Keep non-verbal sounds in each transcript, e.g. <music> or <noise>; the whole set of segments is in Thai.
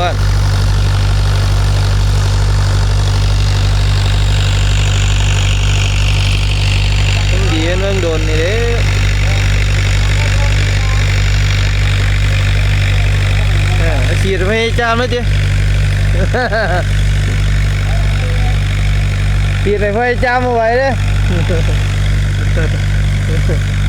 vâng không gì nên đồn này đấy. À, nó xịt với cha nữa chứ. Xịt này với cha mà vậy đấy. <laughs>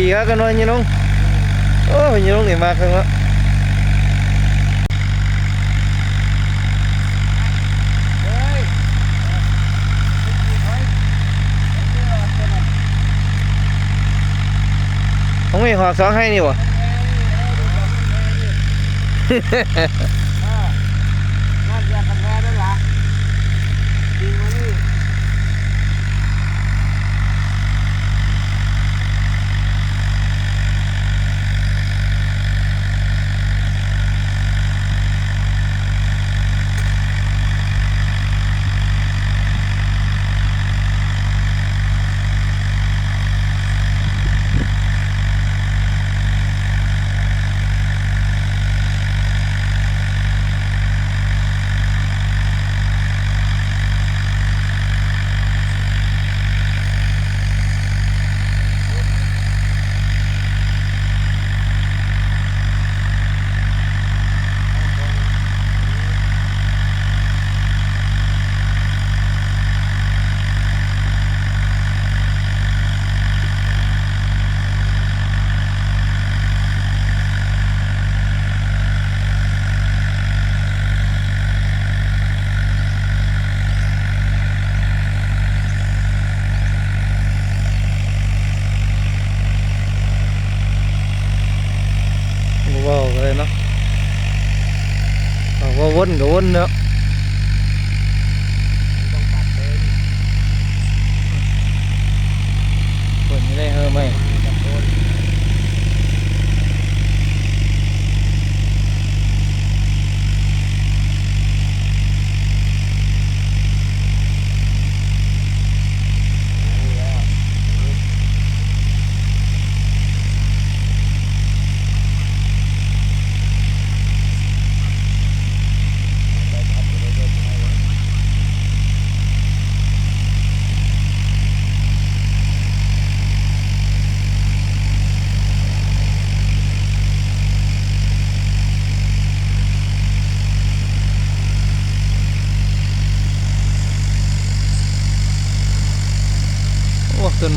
ดีครับกันน้อยนี่น้องโอ้ยนี่น้องเหนื่อยมากครับ không hề hoặc gió hay nhiều à vào cái nó à, vào vân cái vân nữa ต้องตัดเอง vân như đây hơi mày ตัดโคน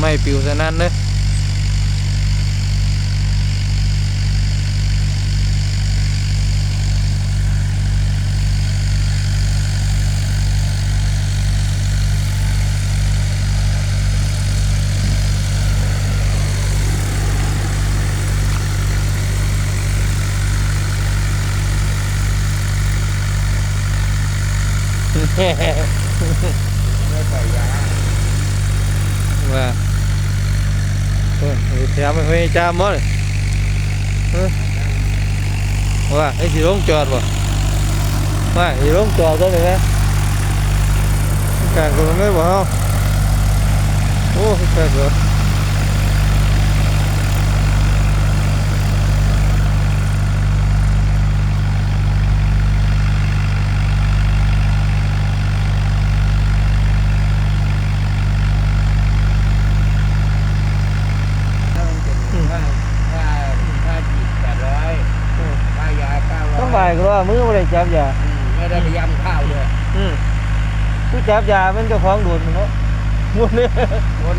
মাই পিউ জানান নে Yeah. wow. Siapa yang camor? Wah, ini si rong cor boh. gì si rong cor tu ni. Càng rồi nữa boh. Oh, càng rồi. Ừ. và cái gì đúng tròn vào mà gì đúng tròn tới này càng còn mấy bảo không ô càng rồi có vài cái đó mới có đây chạm già ไม่ได้ไปยำข้าวด้วย ừ cứ chạm già bên cho khoáng đuồn nó muốn đi คน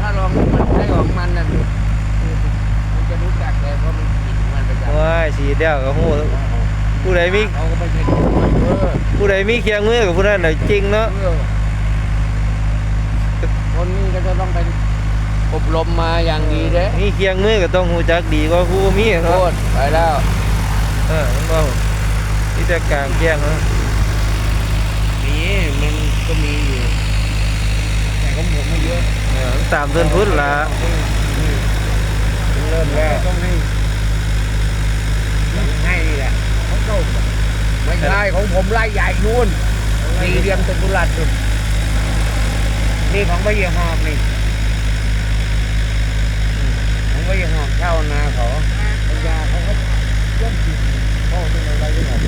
ถ้าลองมันใช้ของมันน่ะมันจะรู้จักเลยเพราะมันกินมันประจำว้ายสีเดียวกับหูผู้ใดมีเขาก็ไม่ใช่คนเออผู้ใดมีเคียงมือกับผู้นั้นน่ะจริงเนาะเออคนนี้ก็จะต้องไปอบรมมาอย่างดีเด้มีเคียงมือก็ต้องหูจักดีกว่าผู้บ่มีโทเนาะษไปแล้ว เออเห็นบ่วิแต่กลางแจ้งเนาะมีมันก็มีอยู่แต่ของผมไม่เยอะเออตามเดินพุทธละเริ่มแล้วต้องให้ต้องให้นี่แหละเขาโตไม่ใช่ของผมไล่ใหญ่นู่นสี่เหลี่ยมตุลัดนู่นนี่ของพระเยหอมนี่ของพระเยหอมเช่านาเขาพยาเขาก็เริ่มกินพ่อเป็นอะไรกันหมด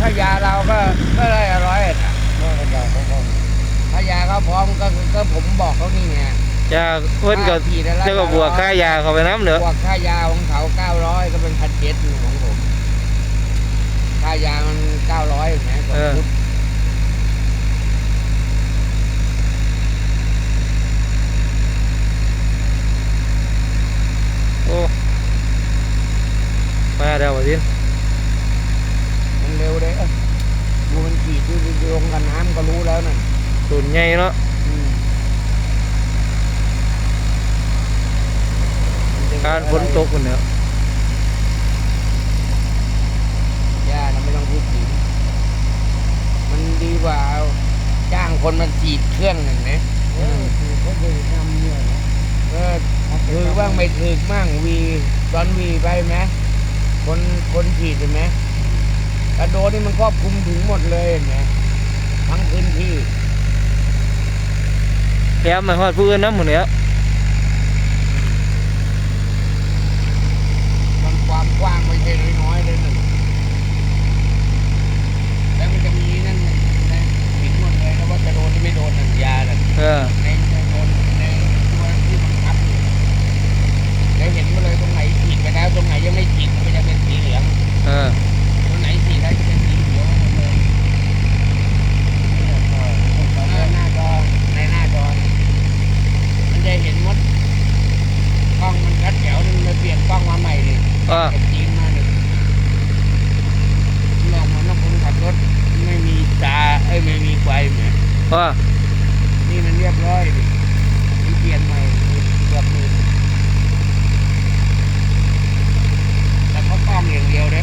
ถ้ายาเราก็ก็ได้อร่อยอะถ้ายาเขาพร้อมก็ก็ผม บอกเขานี่ไงยาเพิ่นก็ขีดละเจ้าก็บวกค่ายาเข้าไปน้ำเหนือบวกค่ายาของเขาเก้าร้อยก็เป็นพันเจ็ดของผมค่ายามันเก้าร้อยแหมสองชุด โอ้มาเดี๋ยววันนี้ มันเร็วเลยเอ้ยดูมันขีดดูลงกันน้ำก็รู้แล้วนั่น ตุนใหญ่เนาะ อืม การฝนตกคนเนี้ยยาเราไม่ต้องพูดถึงมันดีกว่าเอาจ้างคนมาฉีดเครื่องหนึ่งนะอืมเขาเคยทำเนี่ยเออถือบ้างไม่ถือบ้างวีตอนวีไปไหมคนคนฉีดเห็นไหมกระโดดนี่มันครอบคลุมถึงหมดเลยเห็นไหมทั้งพื้นที่แถมมาฮอดผู้อื่นน้ำหมดเนี้ยมัน Yeah. นี่มันเรียบร้อยมีเปลี่ยนใหม่เกือบหมื่นแต่เขาป้อมอย่างเดียวเด้